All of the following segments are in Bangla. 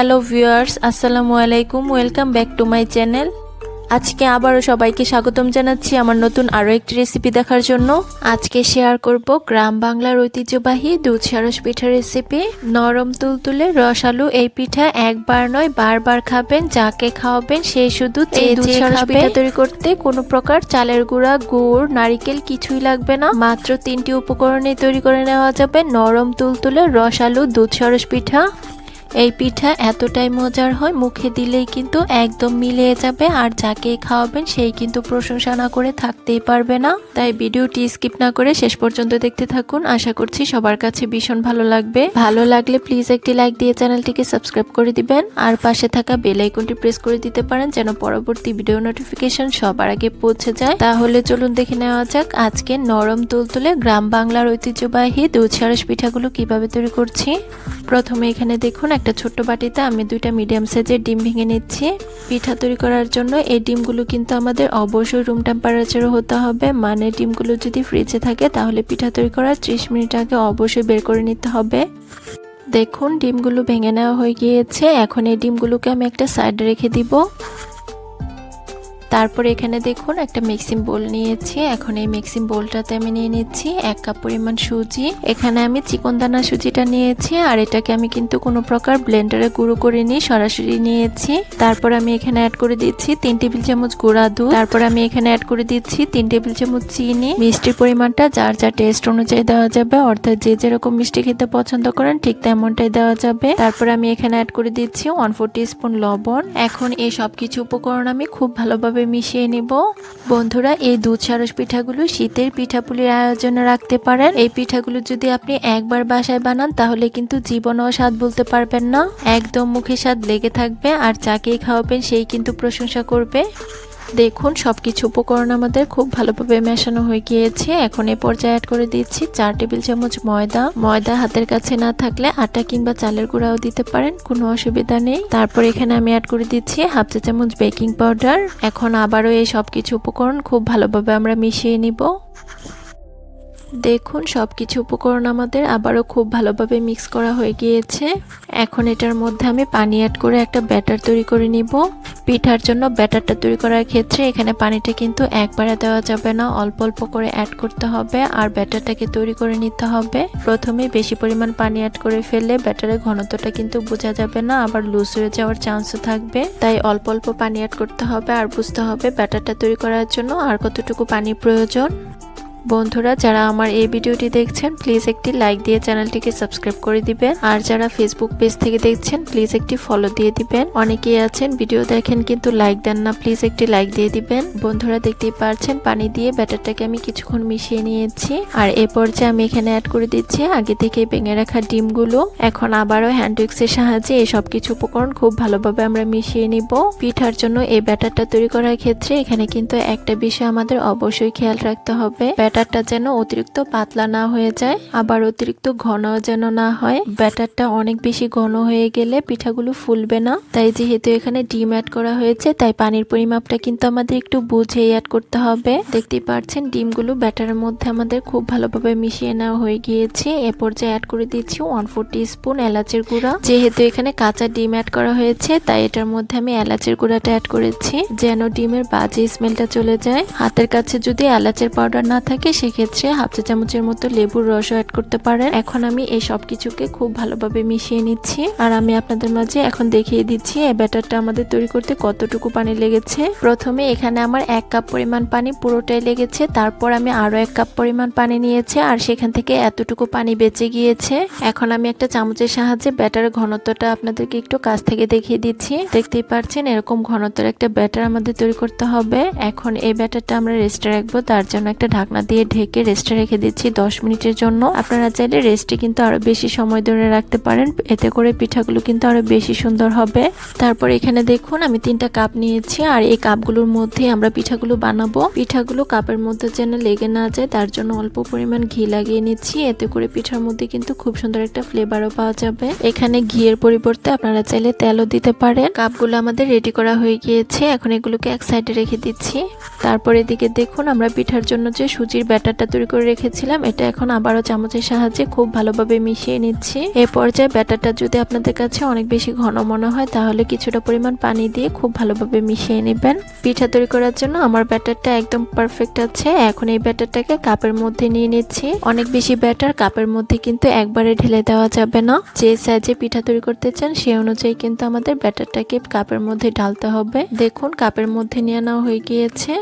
হ্যালো ভিউয়ার্স আসসালামু আলাইকুম welcome back to my channel আজকে আবারও সবাইকে স্বাগতম জানাচ্ছি আমার নতুন আরও একটি রেসিপি দেখার জন্য। আজকে শেয়ার করব গ্রাম বাংলার ঐতিহ্যবাহী দুধ সারস পিঠার রেসিপি নরম তুলতুলে রসালু এই পিঠা একবার নয় বারবার খাবেন যাকে খাওয়াবেন সেই শুধু পিঠা তৈরি করতে কোনো প্রকার চালের গুঁড়া গুড় নারিকেল কিছুই লাগবে না। মাত্র তিনটি উপকরণে তৈরি করে নেওয়া যাবে নরম তুলতুলে রসালু দুধ সরস পিঠা। এই পিঠা এতটাই মজার হয়, মুখে দিলেই কিন্তু একদম মিলিয়ে যাবে আর যাকে খাওয়াবেন সেই কিন্তু প্রশংসা না করে থাকতেই পারবে না। তাই ভিডিওটি স্কিপ না করে শেষ পর্যন্ত দেখতে থাকুন। আশা করছি সবার কাছে ভীষণ ভালো লাগবে। ভালো লাগলে প্লিজ একটি লাইক দিয়ে চ্যানেলটিকে সাবস্ক্রাইব করে দিবেন। আর পাশে থাকা বেল আইকনটি প্রেস করে দিতে পারেন যেন পরবর্তী ভিডিও নোটিফিকেশন সবার আগে পৌঁছে যায়। তাহলে চলুন দেখে নেওয়া যাক আজকে নরম তুলতুলে গ্রাম বাংলার ঐতিহ্যবাহী দুধ সারস পিঠাগুলো কীভাবে তৈরি করছি। প্রথমে এখানে দেখুন একটা ছোট্ট বাটিতে আমি দুইটা মিডিয়াম সাইজের ডিম ভেঙে নিচ্ছি। পিঠা তৈরি করার জন্য এই ডিমগুলো কিন্তু আমাদের অবশ্যই রুম টেম্পারেচারও হতে হবে। মানে ডিমগুলো যদি ফ্রিজে থাকে তাহলে পিঠা তৈরি করার ত্রিশ মিনিট আগে অবশ্যই বের করে নিতে হবে। দেখুন, ডিমগুলো ভেঙে নেওয়া হয়ে গিয়েছে। এখন এই ডিমগুলোকে আমি একটা সাইডে রেখে দিব। তারপর এখানে দেখুন একটা মিক্সিং বোল নিয়েছি। এখন এই মিক্সিং বোলটাতে আমি নিয়ে নিচ্ছি এক কাপ পরিমাণ সুজি। এখানে আমি চিকন দানা সুজিটা নিয়েছি আর এটাকে আমি কিন্তু কোনো প্রকার ব্লেন্ডারে গুঁড়ো করে নিই সরাসরি নিয়েছি। তারপর আমি এখানে অ্যাড করে দিচ্ছি তিন টেবিল চামচ গুঁড়া দুধ। তারপর আমি এখানে অ্যাড করে দিচ্ছি তিন টেবিল চামচ চিনি। মিষ্টির পরিমাণটা যার যা টেস্ট অনুযায়ী দেওয়া যাবে, অর্থাৎ যে যেরকম মিষ্টি খেতে পছন্দ করেন, ঠিক তেমনটাই দেওয়া যাবে। তারপর আমি এখানে অ্যাড করে দিচ্ছি ওয়ান ফোর স্পুন লবণ। এখন এই সব কিছু উপকরণ আমি খুব ভালোভাবে মিশিয়ে নেব? বন্ধুরা, এই দুধ সারস পিঠাগুলো শীতের পিঠাপুলির আয়োজন রাখতে পারেন। এই পিঠাগুলো যদি আপনি একবার বাসায় বানান, তাহলে কিন্তু জীবনও স্বাদ বলতে পারবেন না। একদম মুখে স্বাদ লেগে থাকবে, আর যাকেই খাওয়াবেন, সেই কিন্তু প্রশংসা করবে। দেখুন, সবকিছু উপকরণ আমাদের খুব ভালোভাবে মেশানো হয়ে গিয়েছে। এখন এ পর্যায়ে অ্যাড করে দিচ্ছি চার টেবিল চামচ ময়দা। ময়দা হাতের কাছে না থাকলে আটা কিংবা চালের গুঁড়াও দিতে পারেন, কোনো অসুবিধা নেই। তারপর এখানে আমি অ্যাড করে দিচ্ছি হাফ চা চামচ বেকিং পাউডার এখন আবারও এই সব কিছু উপকরণ খুব ভালোভাবে আমরা মিশিয়ে নিব। দেখুন সব কিছু উপকরণ আমাদের আবারও খুব ভালোভাবে মিক্স করা হয়ে গিয়েছে। এখন এটার মধ্যে আমি পানি অ্যাড করে একটা ব্যাটার তৈরি করে নিব। পিঠার জন্য ব্যাটারটা তৈরি করার ক্ষেত্রে এখানে পানিটা কিন্তু একবারে দেওয়া যাবে না। অল্প অল্প করে অ্যাড করতে হবে আর ব্যাটারটাকে তৈরি করে নিতে হবে। প্রথমে বেশি পরিমাণ পানি অ্যাড করে ফেললে ব্যাটারের ঘনত্বটা কিন্তু বোঝা যাবে না, আবার লুজ হয়ে যাওয়ার চান্সও থাকবে। তাই অল্প অল্প পানি অ্যাড করতে হবে আর বুঝতে হবে ব্যাটারটা তৈরি করার জন্য আর কতটুকু পানি প্রয়োজন। বন্ধুরা, যারা আমার এই ভিডিওটি দেখছেন প্লিজ একটি লাইক দিয়ে চ্যানেলটিকে সাবস্ক্রাইব করে দিবেন। আর যারা ফেসবুক পেজ থেকে দেখছেন প্লিজ একটি ফলো দিয়ে দিবেন। অনেকেই আছেন ভিডিও দেখেন কিন্তু লাইক দেন না প্লিজ একটি লাইক দিয়ে দিবেন। বন্ধুরা, দেখতেই পারছেন, পানি দিয়ে ব্যাটারটাকে আমি কিছুক্ষণ মিশিয়ে নিয়েছি। আর এ পর্যায়ে আমি এখানে অ্যাড করে দিচ্ছি, আগে থেকে ভেঙে রাখা ডিমগুলো। এখন আবারও হ্যান্ড উইক্সের সাহায্যে এই সব কিছু উপকরণ খুব ভালোভাবে আমরা মিশিয়ে নিব। পিঠার জন্য এই ব্যাটারটা তৈরি করার ক্ষেত্রে এখানে কিন্তু একটা বিষয় আমাদের অবশ্যই খেয়াল রাখতে হবে। ব্যাটারটা যেন অতিরিক্ত পাতলা না হয়ে যায়, আবার অতিরিক্ত ঘন যেন না হয়। ব্যাটারটা অনেক বেশি ঘন হয়ে গেলে পিঠাগুলো ফুলবে না। তাই যেহেতু এখানে ডিম অ্যাড করা হয়েছে, তাই পানির পরিমাপটা কিন্তু আমাদের একটু বুঝে অ্যাড করতে হবে। দেখতেই পাচ্ছেন ডিমগুলো ব্যাটারের মধ্যে আমাদের খুব ভালোভাবে মিশিয়ে নেওয়া হয়ে গিয়েছে। এ পর্যায়ে অ্যাড করে দিচ্ছি ওয়ান ফোর স্পুন এলাচের গুঁড়া। যেহেতু এখানে কাঁচা ডিম অ্যাড করা হয়েছে, তাই এটার মধ্যে আমি এলাচের গুঁড়াটা অ্যাড করেছি। যেন ডিমের বাজে স্মেলটা চলে যায়। হাতের কাছে যদি এলাচের পাউডার না থাকে সেক্ষেত্রে হাফ চা চামচের মতো লেবুর রসও অ্যাড করতে পারেন। এখন আমি এই সব কিছুকে খুব ভালোভাবে মিশিয়ে নিচ্ছি। আর আমি আপনাদের মাঝে এখন দেখিয়ে দিচ্ছি এই ব্যাটারটা আমাদের তৈরি করতে কতটুকু পানি লেগেছে। প্রথমে এখানে আমার এক কাপ পরিমাণ পানি পুরোটাই লেগেছে। তারপর আমি আরও এক কাপ পরিমাণ পানি নিয়েছি, আর সেখান থেকে এতটুকু পানি বেঁচে গিয়েছে। এখন আমি একটা চামচের সাহায্যে ব্যাটারের ঘনত্বটা আপনাদেরকে একটু কাছ থেকে দেখিয়ে দিচ্ছি। দেখতেই পাচ্ছেন এরকম ঘনত্বের একটা ব্যাটার আমাদের তৈরি করতে হবে। এখন এই ব্যাটারটা আমরা রেস্টে রাখব, তার জন্য একটা ঢাকনা দিয়ে ঢেকে রেস্টে রেখে দিচ্ছি দশ মিনিটের জন্য। আপনারা চাইলে রেস্টে কিন্তু আরও বেশি সময় ধরে রাখতে পারেন। এতে করে পিঠাগুলো কিন্তু আরও বেশি সুন্দর হবে। তারপর এখানে দেখুন, আমি তিনটা কাপ নিয়েছি আর এই কাপগুলোর মধ্যে আমরা পিঠাগুলো বানাবো। পিঠাগুলো কাপের মধ্যে যেন লেগে না যায়, তার জন্য অল্প পরিমাণ ঘি লাগিয়ে নিচ্ছি। এতে করে পিঠার মধ্যে কিন্তু খুব সুন্দর একটা ফ্লেভারও পাওয়া যাবে। এখানে ঘিয়ের পরিবর্তে আপনারা চাইলে তেলও দিতে পারেন। কাপগুলো আমাদের রেডি করা হয়ে গিয়েছে। এখন এগুলোকে এক সাইডে রেখে দিচ্ছি। তারপর এদিকে দেখুন, আমরা পিঠার জন্য যে সুজি সুজির ব্যাটারটা তৈরি করে রেখেছিলাম। এটা এখন আবারও চামচের সাহায্যে খুব ভালোভাবে মিশিয়ে নিচ্ছি। এ পর্যায়ে ব্যাটারটা যদি আপনাদের কাছে অনেক বেশি ঘন মনে হয়, তাহলে কিছুটা পরিমাণ পানি দিয়ে খুব ভালোভাবে মিশিয়ে নেবেন। পিঠা তৈরি করার জন্য আমার ব্যাটারটা একদম পারফেক্ট আছে। এখন এই ব্যাটারটাকে কাপের মধ্যে নিয়ে নিচ্ছি। অনেক বেশি ব্যাটার কাপের মধ্যে কিন্তু একবারে ঢেলে দেওয়া যাবে না। যে সাইজে পিঠা তৈরি করতে চান সেই অনুযায়ী কিন্তু আমাদের ব্যাটারটাকে কাপের মধ্যে ঢালতে হবে। দেখুন, কাপের মধ্যে নিয়ে নেওয়া হয়ে গিয়েছে।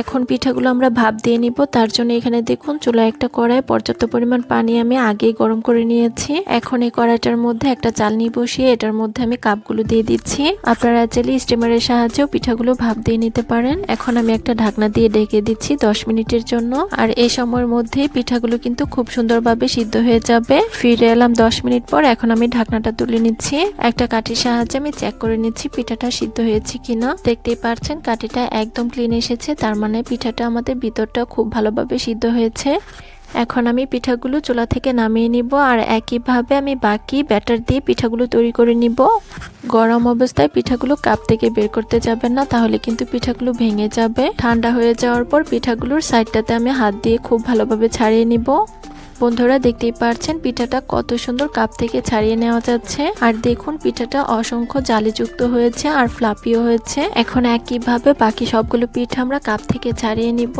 এখন পিঠাগুলো আমরা ভাপ দিয়ে নিব, তার জন্য এখানে দেখুন চুলা একটা কড়াই, পর্যাপ্ত পরিমাণ পানি আমি আগেই গরম করে নিয়েছি। এখন এই কড়াইটার মধ্যে একটা চালনি বসিয়ে এটার মধ্যে আমি কাপগুলো দিয়ে দিচ্ছি। আপনারা চাইলে স্টিমারের সাহায্যেও পিঠাগুলো ভাপ দিয়ে নিতে পারেন। এখন আমি একটা ঢাকনা দিয়ে ডেকে দিচ্ছি দশ মিনিটের জন্য। আর এই সময়ের মধ্যে পিঠাগুলো কিন্তু খুব সুন্দরভাবে সিদ্ধ হয়ে যাবে। ফিরে এলাম দশ মিনিট পর, এখন আমি ঢাকনাটা তুলে নিচ্ছি। একটা কাঠির সাহায্যে আমি চেক করে নিচ্ছি পিঠাটা সিদ্ধ হয়েছে কিনা। দেখতেই পারছেন, কাঠিটা একদম ক্লিন এসেছে, তার মানে পিঠাটা আমাদের ভিতরটা খুব ভালোভাবে সিদ্ধ হয়েছে। এখন আমি পিঠাগুলো চোলা থেকে নামিয়ে নিব আর একইভাবে আমি বাকি ব্যাটার দিয়ে পিঠাগুলো তৈরি করে নিব। গরম অবস্থায় পিঠাগুলো কাপ থেকে বের করতে যাবেন না, তাহলে কিন্তু পিঠাগুলো ভেঙে যাবে। ঠান্ডা হয়ে যাওয়ার পর পিঠাগুলোর সাইডটাতে আমি হাত দিয়ে খুব ভালোভাবে ছাড়িয়ে নিব। বন্ধুরা দেখতেই পারছেন, পিঠাটা কত সুন্দর কাপ থেকে ছাড়িয়ে নেওয়া যাচ্ছে। আর দেখুন, পিঠাটা অসংখ্য জালিযুক্ত হয়েছে আর ফ্লাপিও হয়েছে। এখন একইভাবে বাকি সবগুলো পিঠা আমরা কাপ থেকে ছাড়িয়ে নিব।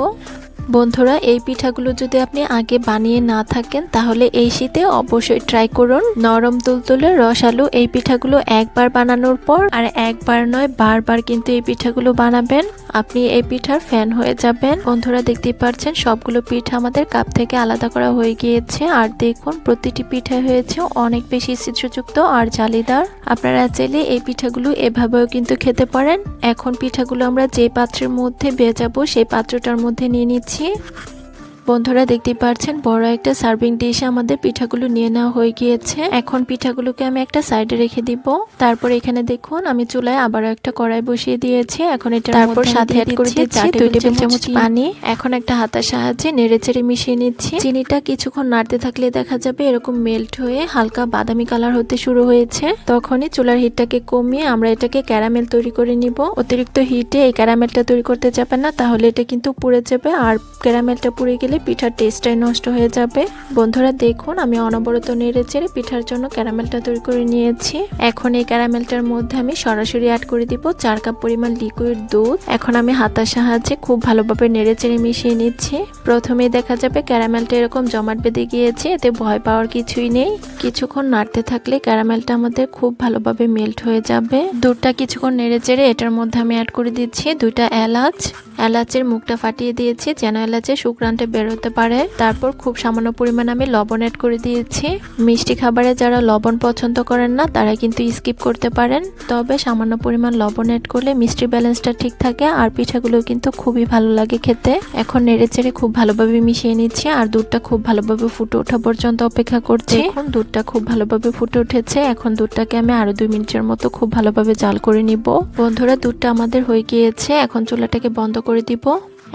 বন্ধুরা, এই পিঠাগুলো যদি আপনি আগে বানিয়ে না থাকেন, তাহলে এই শীতে অবশ্যই ট্রাই করুন নরম তুলতুলে রসালু এই পিঠাগুলো একবার বানানোর পর আর একবার নয়, বারবার কিন্তু এই পিঠাগুলো বানাবেন। আপনি এই পিঠার ফ্যান হয়ে যাবেন। বন্ধুরা, দেখতেই পাচ্ছেন, সবগুলো পিঠা আমাদের কাপ থেকে আলাদা করা হয়ে গিয়েছে। আর দেখুন, প্রতিটি পিঠা হয়েছে অনেক বেশি চিত্রযুক্ত আর জালিদার। আপনারা চাইলে এই পিঠাগুলো এভাবেও কিন্তু খেতে পারেন। এখন পিঠাগুলো আমরা যে পাত্রের মধ্যে ভেজাবো, সেই পাত্রটার মধ্যে নিয়ে নিচ্ছি। Tea. বন্ধুরা দেখতে পাচ্ছেন বড় একটা সার্ভিং ডিশে আমাদের পিঠাগুলো নিয়ে নেওয়া হয়ে গিয়েছে। এখন পিঠাগুলোকে আমি একটা সাইডে রেখে দিব। তারপর এখানে দেখুন আমি চুলায় আবার একটা কড়াই বসিয়ে দিয়েছি। এখন এটা তারপর সাথে অ্যাড করে দিচ্ছি দুই টেবিল চামচ পানি। এখন একটা হাতার সাহায্যে নেড়েচেড়ে মিশিয়ে নিচ্ছি। চিনিটা কিছুক্ষণ নাড়তে থাকলে দেখা যাবে এরকম মেল্ট হয়ে হালকা বাদামি কালার হতে শুরু হয়েছে। তখনই চুলার হিটটাকে কমিয়ে আমরা এটাকে ক্যারামেল তৈরি করে নিব। অতিরিক্ত হিটে এই ক্যারামেলটা তৈরি করতে যাবে না তাহলে এটা কিন্তু পুড়ে যাবে। আর ক্যারামেলটা পুড়ে গেলে পিঠার টেস্টটাই নষ্ট হয়ে যাবে। বন্ধুরা, দেখুন, আমি অনবরত নেড়ে চেড়ে পিঠার জন্য ক্যারামেলটা তৈরি করে নিয়েছি। এখন এই ক্যারামেলটার মধ্যে আমি সরাসরি অ্যাড করে দিব চার কাপ পরিমাণ লিকুইড দুধ। এখন আমি হাতার সাহায্যে খুব ভালোভাবে নেড়ে চেড়ে মিশিয়ে নিচ্ছি। প্রথমেই দেখা যাবে ক্যারামেলটা এরকম জমাট বেঁধে গিয়েছে, এতে ভয় পাওয়ার কিছুই নেই। কিছুক্ষণ নাড়তে থাকলে ক্যারামেলটা আমাদের খুব ভালোভাবে মেল্ট হয়ে যাবে। দুধটা কিছুক্ষণ নেড়ে চেড়ে এটার মধ্যে আমি অ্যাড করে দিচ্ছি দুইটা এলাচ। এলাচের মুখটা ফাটিয়ে দিয়েছি, যেন এলাচের শুক্রানটা বেরোতে পারে। তারপর খুব সামান্য পরিমাণ আমি লবণ অ্যাড করে দিয়েছি। মিষ্টি খাবারে যারা লবণ পছন্দ করেন না, তারা কিন্তু স্কিপ করতে পারেন। তবে সামান্য পরিমাণ লবণ অ্যাড করলে মিষ্টি ব্যালেন্সটা ঠিক থাকে আর পিঠাগুলো কিন্তু খুবই ভালো লাগে খেতে। এখন নেড়ে চেড়ে খুব ভালোভাবে মিশিয়ে নিচ্ছি আর দুধটা খুব ভালোভাবে ফুটে ওঠা পর্যন্ত অপেক্ষা করছি। এখন দুধটা খুব ভালোভাবে ফুটে উঠেছে। এখন দুধটাকে আমি আরও দুই মিনিটের মতো খুব ভালোভাবে জাল করে নিব। বন্ধুরা, দুধটা আমাদের হয়ে গিয়েছে। এখন চুলাটাকে বন্ধ করে দিব।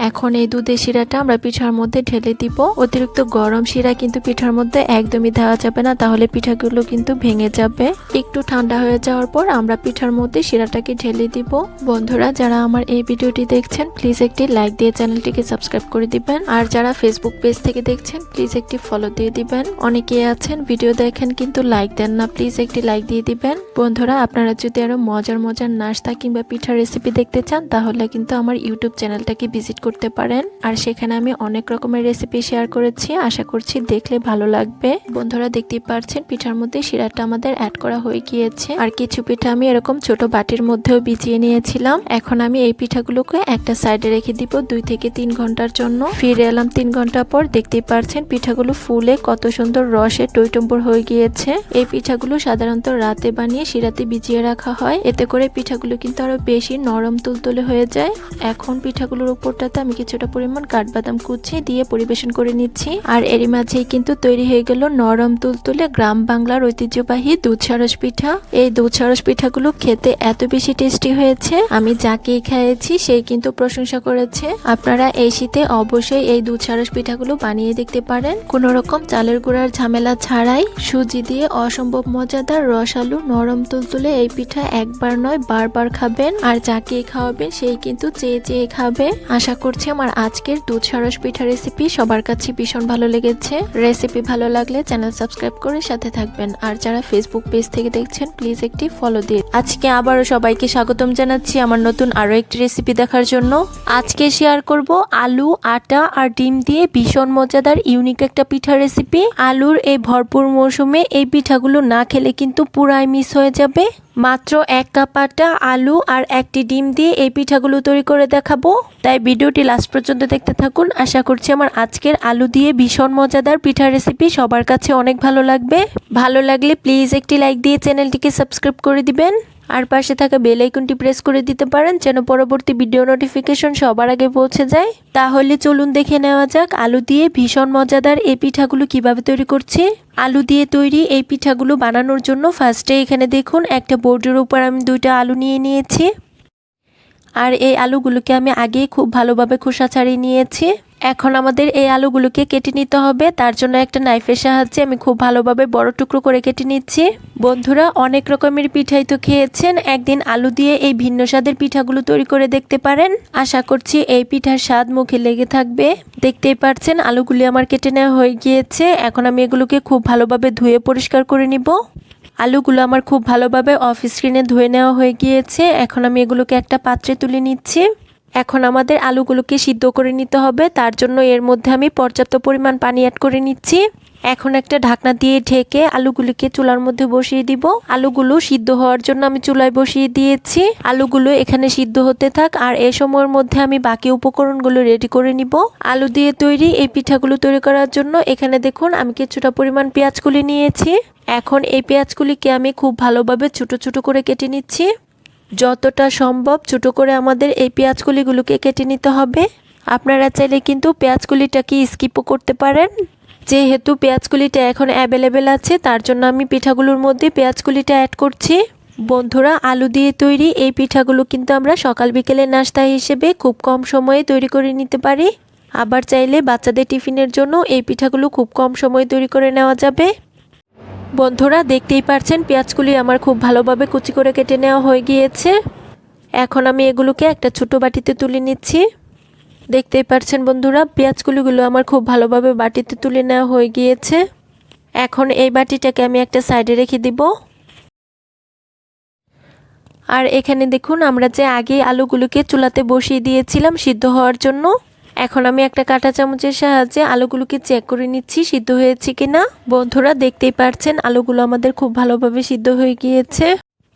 এখন এই দুধের শিরাটা আমরা পিঠার মধ্যে ঢেলে দিব। অতিরিক্ত গরম শিরা কিন্তু পিঠার মধ্যে একদমই দেওয়া যাবে না, তাহলে পিঠাগুলো কিন্তু ভেঙে যাবে। একটু ঠান্ডা হয়ে যাওয়ার পর আমরা পিঠার মধ্যে শিরাটাকে ঢেলে দিব। বন্ধুরা, যারা আমার এই ভিডিওটি দেখছেন প্লিজ একটি লাইক দিয়ে চ্যানেলটিকে সাবস্ক্রাইব করে দিবেন। আর যারা ফেসবুক পেজ থেকে দেখছেন প্লিজ একটি ফলো দিয়ে দিবেন। অনেকে আছেন ভিডিও দেখেন কিন্তু লাইক দেন না প্লিজ একটি লাইক দিয়ে দিবেন। বন্ধুরা, আপনারা যদি আরও মজার মজার নাস্তা কিংবা পিঠার রেসিপি দেখতে চান, তাহলে কিন্তু আমার ইউটিউব চ্যানেলটাকে ভিজিট করতে পারেন। আর সেখানে আমি অনেক রকমের রেসিপি শেয়ার করেছি। আশা করছি দেখলে ভালো লাগবে। বন্ধুরা দেখতে পারছেন, পিঠার মধ্যে শিরাটা আমাদের অ্যাড করা হয়ে গিয়েছে। আর কিছু পিঠা আমি এরকম ছোট বাটির মধ্যেও বিছিয়ে নিয়েছিলাম। এখন আমি এই পিঠাগুলোকে একটা সাইডে রেখে দিব দুই থেকে তিন ঘণ্টার জন্য। ফিরে এলাম তিন ঘণ্টা পর, দেখতেই পারছেন পিঠাগুলো ফুলে কত সুন্দর রসে টইটম্বর হয়ে গিয়েছে। এই পিঠাগুলো সাধারণত রাতে বানিয়ে শিরাতে ভিজিয়ে রাখা হয়। এতে করে পিঠাগুলো কিন্তু আরও বেশি নরম তুলতুলে হয়ে যায়। এখন পিঠাগুলোর উপরটাতে আমি কিছুটা পরিমাণ কাঠবাদাম কুচি দিয়ে পরিবেশন করে নিচ্ছি। আর এরই মাঝেই কিন্তু তৈরি হয়ে গেল নরম তুলতুলে গ্রাম বাংলার ঐতিহ্যবাহী দুধ সারস পিঠা। এই দুধ সারস পিঠাগুলো খেতে এত বেশি টেস্টি হয়েছে, আমি যাকেই খেয়েছি সেই কিন্তু প্রশংসা করেছে। আপনারা এই শীতে অবশ্যই এই দুধ সারস পিঠাগুলো বানিয়ে দেখতে পারেন। কোন রকম চালের গুঁড়ার ঝামেলা ছাড়াই সুজি দিয়ে অসম্ভব মজাদার রসালু নরম তুলতুলে এই পিঠা একবার নয় বারবার খাবেন। আর যাকে খাওয়াবেন সেই কিন্তু চেয়ে চেয়ে খাবে। আশা করছি আমার আজকের দুধ সারস পিঠা রেসিপি সবার কাছে ভীষণ ভালো লেগেছে। রেসিপি ভালো লাগলে চ্যানেল সাবস্ক্রাইব করে সাথে থাকবেন। আর যারা ফেসবুক পেজ থেকে দেখছেন প্লিজ একটি ফলো দিন আজকে আবারও সবাইকে স্বাগতম জানাচ্ছি আমার নতুন আরও একটি রেসিপি দেখার জন্য। আজকে শেয়ার করব আলু, আটা আর ডিম দিয়ে ভীষণ মজাদার ইউনিক একটা পিঠা রেসিপি আলুর এই ভরপুর মৌসুমে এই পিঠাগুলো না খেলে কিন্তু পুরাই মিস হয়ে যাবে। মাত্র এক কাপ আটা, আলু আর একটি ডিম দিয়ে এই পিঠাগুলো তৈরি করে দেখাবো। তাই ভিডিওটি লাস্ট পর্যন্ত দেখতে থাকুন। আশা করছি আমার আজকের আলু দিয়ে ভীষণ মজাদার পিঠা রেসিপি সবার কাছে অনেক ভালো লাগবে। ভালো লাগলে প্লিজ একটি লাইক দিয়ে চ্যানেলটিকে সাবস্ক্রাইব করে দিবেন। আর পাশে থাকা বেল আইকনটি প্রেস করে দিতে পারেন যেন পরবর্তী ভিডিও নোটিফিকেশন সবার আগে পৌঁছে যায়। তাহলে চলুন দেখে নেওয়া যাক আলু দিয়ে ভীষণ মজাদার এই পিঠাগুলো কীভাবে তৈরি করছি। আলু দিয়ে তৈরি এই পিঠাগুলো বানানোর জন্য ফার্স্টে এখানে দেখুন একটা বোর্ডের উপর আমি দুইটা আলু নিয়ে নিয়েছি। আর এই আলুগুলোকে আমি আগেই খুব ভালোভাবে খোসা ছাড়িয়ে নিয়েছি। এখন আমাদের এই আলুগুলোকে কেটে নিতে হবে। তার জন্য একটা নাইফের সাহায্যে আমি খুব ভালোভাবে বড় টুকরো করে কেটে নিচ্ছি। বন্ধুরা, অনেক রকমের পিঠাই তো খেয়েছেন। একদিন আলু দিয়ে এই ভিন্ন স্বাদের পিঠাগুলো তৈরি করে দেখতে পারেন। আশা করছি এই পিঠার স্বাদ মুখে লেগে থাকবে। দেখতেই পারছেন, আলুগুলি আমার কেটে নেওয়া হয়ে গিয়েছে। এখন আমি এগুলোকে খুব ভালোভাবে ধুয়ে পরিষ্কার করে নিব। আলুগুলো আমার খুব ভালোভাবে অফ স্ক্রিনে ধুয়ে নেওয়া হয়ে গিয়েছে। এখন আমি এগুলোকে একটা পাত্রে তুলে নিচ্ছি। এখন আমাদের আলুগুলোকে সিদ্ধ করে নিতে হবে। তার জন্য এর মধ্যে আমি পর্যাপ্ত পরিমাণ পানি অ্যাড করে নিচ্ছি। এখন একটা ঢাকনা দিয়ে ঢেকে আলুগুলিকে চুলার মধ্যে বসিয়ে দিব। আলুগুলো সিদ্ধ হওয়ার জন্য আমি চুলায় বসিয়ে দিয়েছি। আলুগুলো এখানে সিদ্ধ হতে থাক আর এই সময়ের মধ্যে আমি বাকি উপকরণগুলো রেডি করে নিব। আলু দিয়ে তৈরি এই পিঠাগুলো তৈরি করার জন্য এখানে দেখুন আমি কিছুটা পরিমাণ পেঁয়াজ কুলি নিয়েছি। এখন এই পেঁয়াজগুলিকে আমি খুব ভালোভাবে ছোট ছোট করে কেটে নিচ্ছি। যতটা সম্ভব ছোট করে আমাদের এই পেঁয়াজগুলিগুলোকে কেটে নিতে হবে। আপনারা চাইলে কিন্তু পেঁয়াজগুলিটাকে স্কিপও করতে পারেন। যেহেতু পেঁয়াজগুলিটা এখন অ্যাভেলেবেল আছে, তার জন্য আমি পিঠাগুলোর মধ্যে পেঁয়াজগুলিটা অ্যাড করছি। বন্ধুরা, আলু দিয়ে তৈরি এই পিঠাগুলো কিন্তু আমরা সকাল বিকেলে নাস্তা হিসেবে খুব কম সময়ে তৈরি করে নিতে পারি। আবার চাইলে বাচ্চাদের টিফিনের জন্য এই পিঠাগুলো খুব কম সময়ে তৈরি করে নেওয়া যাবে। বন্ধুরা, দেখতেই পারছেন পেঁয়াজগুলি আমার খুব ভালোভাবে কুচি করে কেটে নেওয়া হয়ে গিয়েছে। এখন আমি এগুলোকে একটা ছোটো বাটিতে তুলে নিচ্ছি। দেখতেই পারছেন বন্ধুরা, পেঁয়াজগুলিগুলো আমার খুব ভালোভাবে বাটিতে তুলে নেওয়া হয়ে গিয়েছে। এখন এই বাটিটাকে আমি একটা সাইডে রেখে দিব। আর এখানে দেখুন, আমরা যে আগে আলুগুলোকে চুলাতে বসিয়ে দিয়েছিলাম সিদ্ধ হওয়ার জন্য, এখন আমি একটা কাঁটা চামচের সাহায্যে আলুগুলোকে চেক করে নিচ্ছি সিদ্ধ হয়েছে কিনা। বন্ধুরা, দেখতেই পারছেন, আলুগুলো আমাদের খুব ভালোভাবে সিদ্ধ হয়ে গিয়েছে।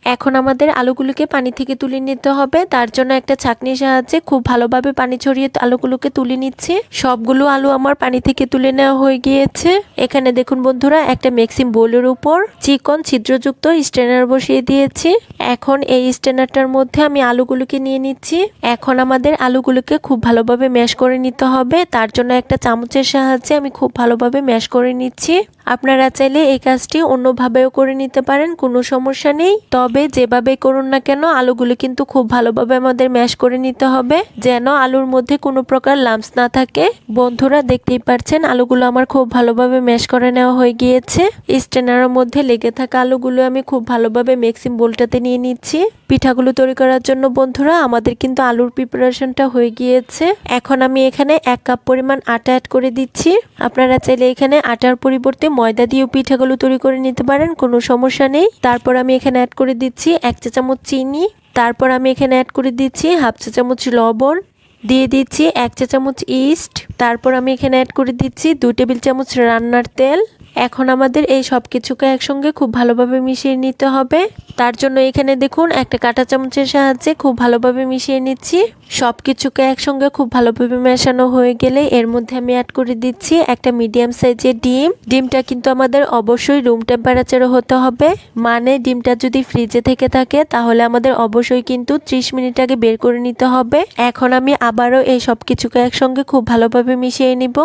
এখন আমাদের আলুগুলোকে পানি থেকে তুলে নিতে হবে। তার জন্য একটা ছাকনির সাহায্যে খুব ভালোভাবে পানি ছড়িয়ে আলুগুলোকে তুলে নিচ্ছি। সবগুলো আলু আমার পানি থেকে তুলে নেওয়া হয়ে গিয়েছে। এখানে দেখুন বন্ধুরা, একটা ম্যাক্সিম বোলের উপর চিকন ছিদ্রযুক্ত স্ট্রেনার বসিয়ে দিয়েছি। এখন এই স্ট্রেনারটার মধ্যে আমি আলুগুলোকে নিয়ে নিচ্ছি। এখন আমাদের আলুগুলোকে খুব ভালোভাবে ম্যাশ করে নিতে হবে। তার জন্য একটা চামচের সাহায্যে আমি খুব ভালোভাবে ম্যাশ করে নিচ্ছি। আপনারা চাইলে এই কাজটি অন্যভাবেও করে নিতে পারেন, কোনো সমস্যা নেই। তবে যেভাবে করুন না কেন, আলুগুলো কিন্তু খুব ভালোভাবে আমাদের ম্যাশ করে নিতে হবে, যেন আলুর মধ্যে কোনো প্রকার লাম্পস না থাকে। বন্ধুরা, দেখতেই পারছেন, আলুগুলো আমার খুব ভালোভাবে ম্যাশ করে নেওয়া হয়ে গিয়েছে। স্টেনারের মধ্যে লেগে থাকা আলুগুলো আমি খুব ভালোভাবে মেক্সিম বোলটাতে নিয়ে নিচ্ছি। পিঠাগুলো তৈরি করার জন্য বন্ধুরা, আমাদের কিন্তু আলুর প্রিপারেশনটা হয়ে গিয়েছে। এখন আমি এখানে এক কাপ পরিমাণ আটা অ্যাড করে দিচ্ছি। আপনারা চাইলে এখানে আটার পরিবর্তে ময়দা দিয়েও পিঠাগুলো তৈরি করে নিতে পারেন, কোনো সমস্যা নেই। তারপর আমি এখানে অ্যাড করে দিচ্ছি এক চা চামচ চিনি। তারপর আমি এখানে অ্যাড করে দিচ্ছি হাফ চা চামচ লবণ। দিয়ে দিচ্ছি এক চা চামচ ইস্ট তারপর আমি এখানে অ্যাড করে দিচ্ছি দু টেবিল চামচ রান্নার তেল। এখন আমাদের এই সব কিছুকে একসঙ্গে খুব ভালোভাবে মিশিয়ে নিতে হবে। তার জন্য এখানে দেখুন, একটা কাঁটা চামচের সাহায্যে খুব ভালোভাবে মিশিয়ে নিচ্ছি। সব কিছুকে একসঙ্গে খুব ভালোভাবে মেশানো হয়ে গেলে এর মধ্যে আমি অ্যাড করে দিচ্ছি একটা মিডিয়াম সাইজের ডিম। ডিমটা কিন্তু আমাদের অবশ্যই রুম টেম্পারেচারে হতে হবে। মানে ডিমটা যদি ফ্রিজে থেকে থাকে, তাহলে আমাদের অবশ্যই কিন্তু 30 মিনিট আগে বের করে নিতে হবে। এখন আমি আবারও এই সব কিছুকে একসঙ্গে খুব ভালোভাবে মিশিয়ে নিব।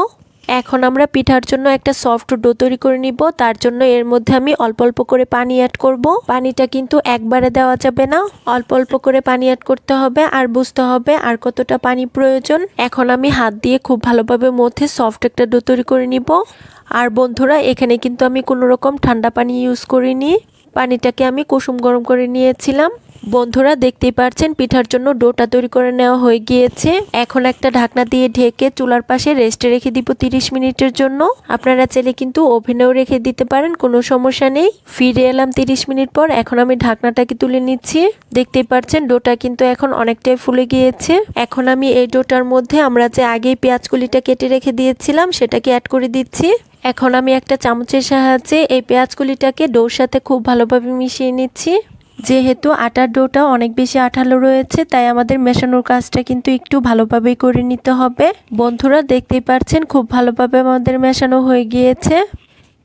এখন আমরা পিঠার জন্য একটা সফট ডো তৈরি করে নিব। তার জন্য এর মধ্যে আমি অল্প অল্প করে পানি অ্যাড করব। পানিটা কিন্তু একবারে দেওয়া যাবে না। অল্প অল্প করে পানি অ্যাড করতে হবে আর বুঝতে হবে আর কতটা পানি প্রয়োজন। এখন আমি হাত দিয়ে খুব ভালোভাবে মধ্যে সফট একটা ডো তৈরি করে নিব। আর বন্ধুরা, এখানে কিন্তু আমি কোনো রকম ঠান্ডা পানি ইউজ করিনি। পানিটাকে আমি কুসুম গরম করে নিয়েছিলাম। বন্ধুরা, দেখতেই পারছেন, পিঠার জন্য ডোটা তৈরি করে নেওয়া হয়ে গিয়েছে। এখন একটা ঢাকনা দিয়ে ঢেকে চুলার পাশে রেস্টে রেখে দিব তিরিশ মিনিটের জন্য। আপনারা চাইলে কিন্তু ওভেনেও রেখে দিতে পারেন, কোনো সমস্যা নেই। ফিরে এলাম তিরিশ মিনিট পর, এখন আমি ঢাকনাটাকে তুলে নিচ্ছি। দেখতেই পারছেন, ডোটা কিন্তু এখন অনেকটাই ফুলে গিয়েছে। এখন আমি এই ডোটার মধ্যে আমরা যে আগেই পেঁয়াজগুলিটা কেটে রেখে দিয়েছিলাম, সেটাকে অ্যাড করে দিচ্ছি। এখন আমি একটা চামচের সাহায্যে এই পেঁয়াজগুলিটাকে ডোর সাথে খুব ভালোভাবে মিশিয়ে নিচ্ছি। যেহেতু আটার ডোটা অনেক বেশি আঠালো রয়েছে, তাই আমাদের মেশানোর কাজটা কিন্তু একটু ভালোভাবেই করে নিতে হবে। বন্ধুরা, দেখতেই পাচ্ছেন খুব ভালোভাবে আমাদের মেশানো হয়ে গিয়েছে।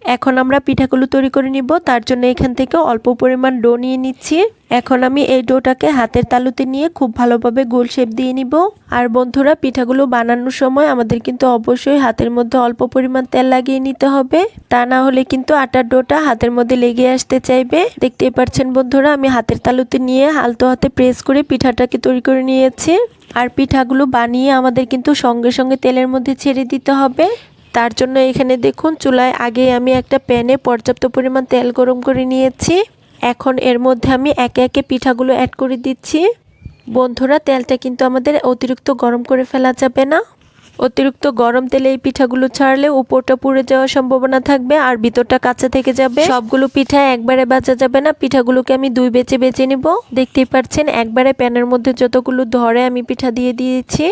এখন আমরা পিঠাগুলো তৈরি করে নিব, তার জন্য এখান থেকে অল্প পরিমাণ ডো নিয়ে নিচ্ছি। এখন আমি এই ডোটাকে হাতের তালুতে নিয়ে খুব ভালোভাবে গোল শেপ দিয়ে নিব। আর বন্ধুরা, পিঠাগুলো বানানোর সময় আমাদের কিন্তু অবশ্যই হাতের মধ্যে অল্প পরিমাণ তেল লাগিয়ে নিতে হবে। তা না হলে কিন্তু আটার ডোটা হাতের মধ্যে লেগে আসতে চাইবে। দেখতেই পাচ্ছেন বন্ধুরা, আমি হাতের তালুতে নিয়ে আলতো হাতে প্রেস করে পিঠাটাকে তৈরি করে নিয়েছি। আর পিঠাগুলো বানিয়ে আমাদের কিন্তু সঙ্গে সঙ্গে তেলের মধ্যে ছেড়ে দিতে হবে। তার জন্য এখানে দেখুন, চুলায় আগে আমি একটা প্যানে পর্যাপ্ত পরিমাণ তেল গরম করে নিয়েছি। এখন এর মধ্যে আমি একে একে পিঠাগুলো অ্যাড করে দিচ্ছি। বন্ধুরা, তেলটা কিন্তু আমাদের অতিরিক্ত গরম করে ফেলা যাবে না। অতিরিক্ত গরম তেলে এই পিঠাগুলো ছাড়লে উপরটা পুড়ে যাওয়ার সম্ভাবনা থাকবে আর ভিতরটা কাঁচা থেকে যাবে। সবগুলো পিঠা একবারে বাজা যাবে না। পিঠাগুলোকে আমি দুই বেচে বেছে নিব। দেখতেই পাচ্ছেন, একবারে প্যানের মধ্যে যতগুলো ধরে আমি পিঠা দিয়ে দিয়েছি।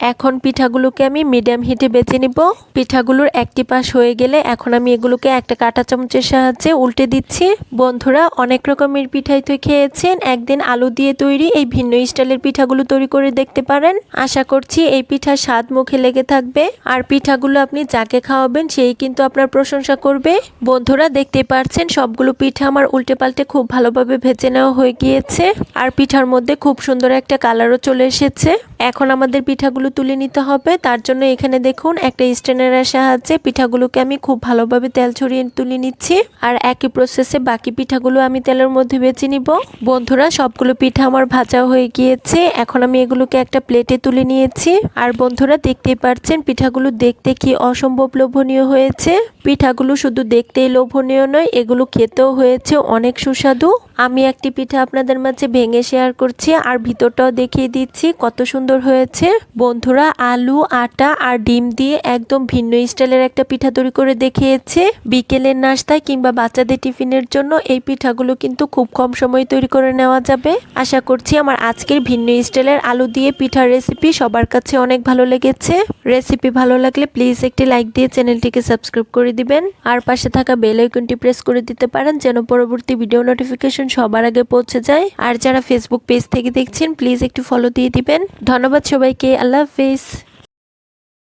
এখন পিঠাগুলোকে আমি মিডিয়াম হিটে বেছে নিব। পিঠাগুলোর একটি পাশ হয়ে গেলে এখন আমি এগুলোকে একটা কাঁটা চামচের সাহায্যে উল্টে দিচ্ছি। বন্ধুরা, অনেক রকমের পিঠাই তো খেয়েছেন। একদিন আলু দিয়ে তৈরি এই ভিন্ন স্টাইলের পিঠাগুলো তৈরি করে দেখতে পারেন। আশা করছি এই পিঠা স্বাদ মুখে লেগে থাকবে। আর পিঠাগুলো আপনি যাকে খাওয়াবেন, সেই কিন্তু আপনার প্রশংসা করবে। বন্ধুরা দেখতে পারছেন, সবগুলো পিঠা আমার উল্টে পাল্টে খুব ভালোভাবে ভেজে নেওয়া হয়ে গিয়েছে। আর পিঠার মধ্যে খুব সুন্দর একটা কালারও চলে এসেছে। এখন আমাদের পিঠাগুলো তুলে নিতে হবে। তার জন্য এখানে দেখুন, একটা স্ট্যান্ডারের সাহায্যে পিঠাগুলোকে আমি খুব ভালোভাবে তেল ছড়িয়ে তুলে নিচ্ছি। আর একই প্রসেসে বাকি পিঠাগুলো আমি তেলের মধ্যে বেছে নিব। বন্ধুরা, সবগুলো পিঠা আমার ভাজা হয়ে গিয়েছে। এখন আমি এগুলোকে একটা প্লেটে তুলে নিয়েছি। আর বন্ধুরা, দেখতেই পাচ্ছেন পিঠাগুলো দেখতে কি অসম্ভব লোভনীয় হয়েছে। পিঠাগুলো শুধু দেখতেই লোভনীয় নয়, এগুলো খেতেও হয়েছে অনেক সুস্বাদু। আমি একটি পিঠা আপনাদের মাঝে ভেঙে শেয়ার করছি, আর ভিতরটাও দেখিয়ে দিচ্ছি কত সুন্দর হয়েছে। বন্ধুরা আলু, আটা আর ডিম দিয়ে একদম ভিন্ন স্টাইলের একটা পিঠা তৈরি করে দেখিয়েছে। বিকেলের নাস্তায় কিংবা বাচ্চাদের টিফিনের জন্য এই পিঠাগুলো কিন্তু খুব কম সময়ে তৈরি করে নেওয়া যাবে। আশা করছি আমার আজকের ভিন্ন স্টাইলের আলু দিয়ে পিঠার রেসিপি সবার কাছে অনেক ভালো লেগেছে। রেসিপি ভালো লাগলে প্লিজ একটি লাইক দিয়ে চ্যানেলটিকে সাবস্ক্রাইব করে দিবেন। আর পাশে থাকা বেল আইকনটি প্রেস করে দিতে পারেন যেন পরবর্তী ভিডিও নোটিফিকেশন সবার আগে পৌঁছে যায়। আর যারা ফেসবুক পেজ থেকে দেখছেন প্লিজ একটু ফলো দিয়ে দিবেন। ধন্যবাদ সবাইকে, আল্লাহ হাফিজ